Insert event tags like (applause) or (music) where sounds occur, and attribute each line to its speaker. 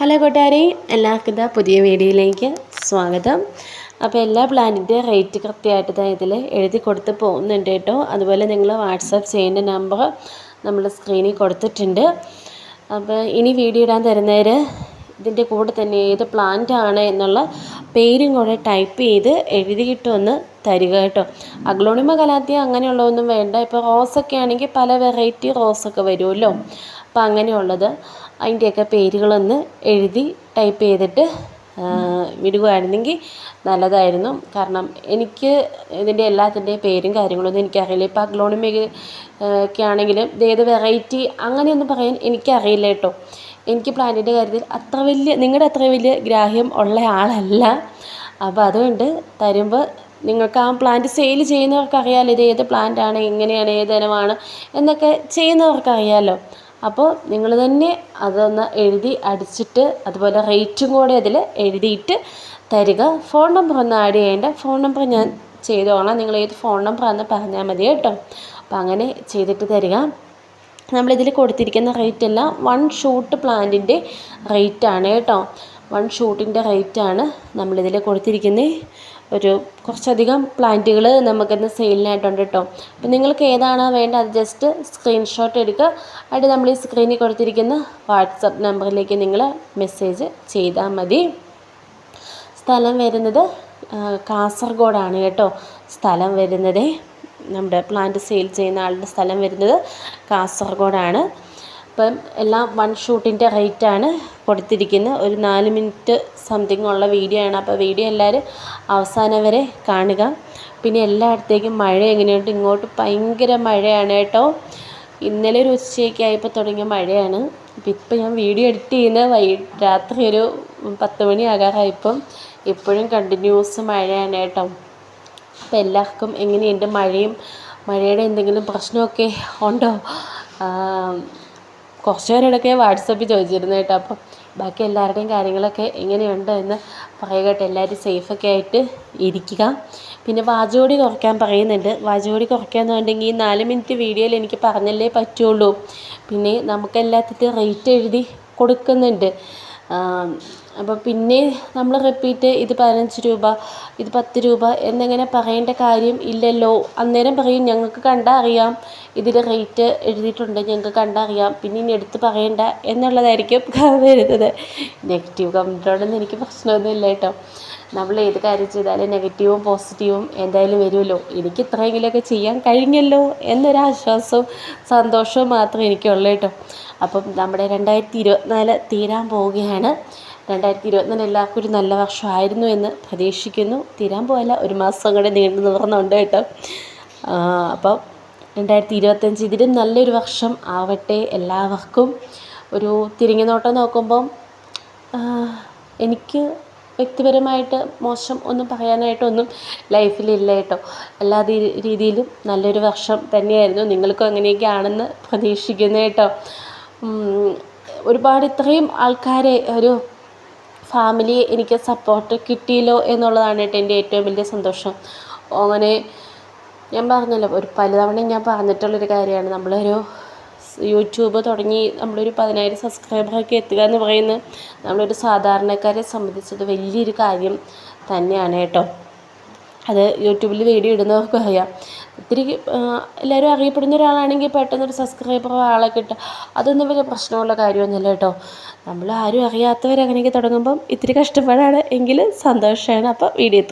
Speaker 1: Hello കൂട്ടുകാരെ എല്ലാവർക്കും പുതിയ വീഡിയോയിലേക്ക് സ്വാഗതം. അപ്പോൾ എല്ലാ പ്ലാനിന്റെ റേറ്റ് കൃത്യമായിട്ട് തന്നെ ഇതിൽ എഴുതി കൊടുത്ത് പോകുന്നുണ്ട് കേട്ടോ. അതുപോലെ നിങ്ങൾ വാട്സപ്പ് ചെയ്യേണ്ട നമ്പർ നമ്മൾ സ്ക്രീനിൽ കൊടുത്തിട്ടുണ്ട്. അപ്പോൾ ഇനി വീഡിയോ ഇടാൻ തരുന്നവർ ഇതിന്റെ കൂടെ തന്നെ ഏത് പ്ലാന്റ് ആണ് എന്നുള്ള പേരും കൂടെ ടൈപ്പ് ചെയ്ത് എഴുതിയിട്ട് ഒന്ന് തരിക കേട്ടോ. അഗ്ലോണിമ കലാത്തിയ അങ്ങനെയുള്ളതൊന്നും വേണ്ട. ഇപ്പോൾ റോസൊക്കെ ആണെങ്കിൽ പല വെറൈറ്റി റോസൊക്കെ വരുമല്ലോ. അപ്പോൾ അങ്ങനെയുള്ളത്. അതിന്റെയൊക്കെ പേരുകളൊന്ന് എഴുതി ടൈപ്പ് ചെയ്തിട്ട് വിടുകയായിരുന്നെങ്കിൽ നല്ലതായിരുന്നു. കാരണം എനിക്ക് ഇതിന്റെ എല്ലാത്തിന്റെയും പേരും കാര്യങ്ങളൊന്നും എനിക്കറിയില്ല. ഇപ്പോൾ അഗ്ലോണിമയ്ക്ക് ഒക്കെ ആണെങ്കിലും ഏത് വെറൈറ്റി അങ്ങനെയൊന്നും പറയാൻ എനിക്കറിയില്ല കേട്ടോ. എനിക്ക് പ്ലാന്റിന്റെ കാര്യത്തിൽ അത്ര വലിയ നിങ്ങളുടെ അത്ര വലിയ ഗ്രാഹ്യം ഉള്ള ആളല്ല. അപ്പോൾ അതുകൊണ്ട് തരുമ്പോൾ നിങ്ങൾക്ക് ആ പ്ലാന്റ് സെയിൽ ചെയ്യുന്നവർക്ക് അറിയാമല്ലോ ഇത് ഏത് പ്ലാന്റ് ആണ് എങ്ങനെയാണ് ഏത് ഇനമാണ് എന്നൊക്കെ ചെയ്യുന്നവർക്ക് അറിയാമല്ലോ അപ്പോൾ നിങ്ങൾ തന്നെ അതൊന്ന് എഴുതി അടിച്ചിട്ട് അതുപോലെ റേറ്റും കൂടെ അതിൽ എഴുതിയിട്ട് തരിക. ഫോൺ നമ്പർ ഒന്ന് ആഡ് ചെയ്യേണ്ട. ഫോൺ നമ്പർ ഞാൻ ചെയ്തോളാം. നിങ്ങൾ ഏത് ഫോൺ നമ്പറാണെന്ന് പറഞ്ഞാൽ മതി കേട്ടോ. അപ്പം അങ്ങനെ ചെയ്തിട്ട് തരിക. നമ്മളിതിൽ കൊടുത്തിരിക്കുന്ന റേറ്റ് എല്ലാം വൺ ഷൂട്ട് പ്ലാന്റിന്റെ റേറ്റാണ് കേട്ടോ. വൺ ഷൂട്ടിന്റെ റേറ്റാണ് നമ്മളിതിൽ കൊടുത്തിരിക്കുന്നത്. ഒരു കുറച്ചധികം പ്ലാന്റുകൾ നമുക്കിന്ന് സെയിലിനായിട്ടുണ്ട് കേട്ടോ. അപ്പോൾ നിങ്ങൾക്ക് ഏതാണോ വേണ്ടത് അത് ജസ്റ്റ് സ്ക്രീൻഷോട്ട് എടുക്കുക. അതിൽ നമ്മൾ ഈ സ്ക്രീനിൽ കൊടുത്തിരിക്കുന്ന വാട്സപ്പ് നമ്പറിലേക്ക് നിങ്ങൾ മെസ്സേജ് ചെയ്താൽ മതി. സ്ഥലം വരുന്നത് കാസർഗോഡാണ് കേട്ടോ. സ്ഥലം വരുന്നത്. നമ്മുടെ പ്ലാന്റ് സെയിൽ ചെയ്യുന്ന ആളുടെ സ്ഥലം വരുന്നത് കാസർഗോഡാണ്. അപ്പം എല്ലാം വൺ ഷൂട്ടിന്റെ റേറ്റാണ് കൊടുത്തിരിക്കുന്നത്. ഒരു നാല് മിനിറ്റ് സംതിങ് ഉള്ള വീഡിയോ ആണ്. അപ്പോൾ വീഡിയോ എല്ലാവരും അവസാനം വരെ കാണുക. പിന്നെ എല്ലായിടത്തേക്കും മഴ എങ്ങനെയുണ്ട്? ഇങ്ങോട്ട് ഭയങ്കര മഴയാണ് കേട്ടോ. ഇന്നലെ ഒരു ഉച്ചയൊക്കെ ആയപ്പോൾ തുടങ്ങിയ മഴയാണ്. അപ്പം ഇപ്പം ഞാൻ വീഡിയോ എഡിറ്റ് ചെയ്യുന്ന വൈ രാത്രി ഒരു പത്ത് മണി ആകാറായപ്പം ഇപ്പോഴും കണ്ടിന്യൂസ് മഴയാണ് കേട്ടോ. അപ്പം എല്ലാവർക്കും എങ്ങനെയുണ്ട്? മഴയും മഴയുടെ എന്തെങ്കിലും പ്രശ്നമൊക്കെ ഉണ്ടോ? കുറച്ച് പേരോടൊക്കെ വാട്സപ്പിൽ ചോദിച്ചിരുന്നു കേട്ടോ. അപ്പം ബാക്കി എല്ലാവരുടെയും കാര്യങ്ങളൊക്കെ എങ്ങനെയുണ്ട് എന്ന് പറയുക കേട്ടോ. എല്ലാവരും സേഫൊക്കെ ആയിട്ട് ഇരിക്കുക. പിന്നെ വാചോടി കുറയ്ക്കാൻ പറയുന്നുണ്ട്. വാചോടി കുറയ്ക്കാന്നുണ്ടെങ്കിൽ ഈ നാല് മിനിറ്റ് വീഡിയോയിൽ എനിക്ക് പറഞ്ഞല്ലേ പറ്റുള്ളൂ. പിന്നെ നമുക്കെല്ലാത്തിന്റെ റേറ്റ് എഴുതി കൊടുക്കുന്നുണ്ട്. അപ്പോൾ പിന്നെ നമ്മൾ റിപ്പീറ്റ് ഇത് പതിനഞ്ച് രൂപ ഇത് പത്ത് രൂപ എന്നിങ്ങനെ പറയേണ്ട കാര്യം ഇല്ലല്ലോ. അന്നേരം പറയും ഞങ്ങൾക്ക് കണ്ടാൽ അറിയാം. ഇതിൽ റേറ്റ് എഴുതിയിട്ടുണ്ട്. ഞങ്ങൾക്ക് കണ്ടാൽ അറിയാം. പിന്നെ ഇനി എടുത്ത് പറയേണ്ട എന്നുള്ളതായിരിക്കും (laughs) വരുന്നത്. നെഗറ്റീവ് കമന്റോടൊന്നും എനിക്ക് പ്രശ്നമൊന്നുമില്ല കേട്ടോ. നമ്മൾ ഏത് കാര്യം ചെയ്താലും നെഗറ്റീവും പോസിറ്റീവും എന്തായാലും വരുമല്ലോ. എനിക്ക് ഇത്രയെങ്കിലുമൊക്കെ ചെയ്യാൻ കഴിഞ്ഞല്ലോ എന്നൊരാശ്വാസവും സന്തോഷവും മാത്രമേ എനിക്കുള്ളൂ കേട്ടോ. അപ്പം നമ്മുടെ രണ്ടായിരത്തി ഇരുപത്തിനാല് തീരാൻ പോവുകയാണ്. രണ്ടായിരത്തി ഇരുപത്തിനാല് എല്ലാവർക്കും ഒരു നല്ല വർഷമായിരുന്നു എന്ന് പ്രതീക്ഷിക്കുന്നു. തീരാൻ പോകല്ല ഒരു മാസം കൂടെ നീണ്ടു നിവർന്നുണ്ട് കേട്ടോ. അപ്പോൾ രണ്ടായിരത്തി ഇരുപത്തഞ്ച് ഇതിലും നല്ലൊരു വർഷം ആവട്ടെ എല്ലാവർക്കും. ഒരു തിരിഞ്ഞു നോട്ടം നോക്കുമ്പം എനിക്ക് വ്യക്തിപരമായിട്ട് മോശം ഒന്നും പറയാനായിട്ടൊന്നും ലൈഫിലില്ല കേട്ടോ. എല്ലാ രീതിയിലും നല്ലൊരു വർഷം തന്നെയായിരുന്നു നിങ്ങൾക്കും അങ്ങനെയൊക്കെയാണെന്ന് പ്രതീക്ഷിക്കുന്നു കേട്ടോ. ഒരുപാട് ഇത്രയും ആൾക്കാരെ ഒരു ഫാമിലി എനിക്ക് സപ്പോർട്ട് കിട്ടിയല്ലോ എന്നുള്ളതാണ് കേട്ടോ എന്റെ ഏറ്റവും വലിയ സന്തോഷം. അങ്ങനെ ഞാൻ പറഞ്ഞല്ലോ ഒരു പലതവണ ഞാൻ പറഞ്ഞിട്ടുള്ളൊരു കാര്യമാണ്. നമ്മളൊരു യൂട്യൂബ് തുടങ്ങി നമ്മളൊരു പതിനായിരം സബ്സ്ക്രൈബറൊക്കെ എത്തുക എന്ന് പറയുന്നത് നമ്മളൊരു സാധാരണക്കാരെ സംബന്ധിച്ചത് വലിയൊരു കാര്യം തന്നെയാണ് കേട്ടോ. അത് യൂട്യൂബിൽ വീഡിയോ ഇടുന്നവർക്ക് അറിയാം. ഒത്തിരി എല്ലാവരും അറിയപ്പെടുന്ന ഒരാളാണെങ്കിൽ പെട്ടെന്നൊരു സബ്സ്ക്രൈബറോ ആളെ കിട്ടുക അതൊന്നും വലിയ പ്രശ്നമുള്ള കാര്യമൊന്നുമില്ല കേട്ടോ. നമ്മൾ ആരും അറിയാത്തവർ അങ്ങനെയൊക്കെ തുടങ്ങുമ്പം ഇത്തിരി കഷ്ടപ്പാടാണ് എങ്കിലും സന്തോഷമാണ് അപ്പോൾ വീഡിയോ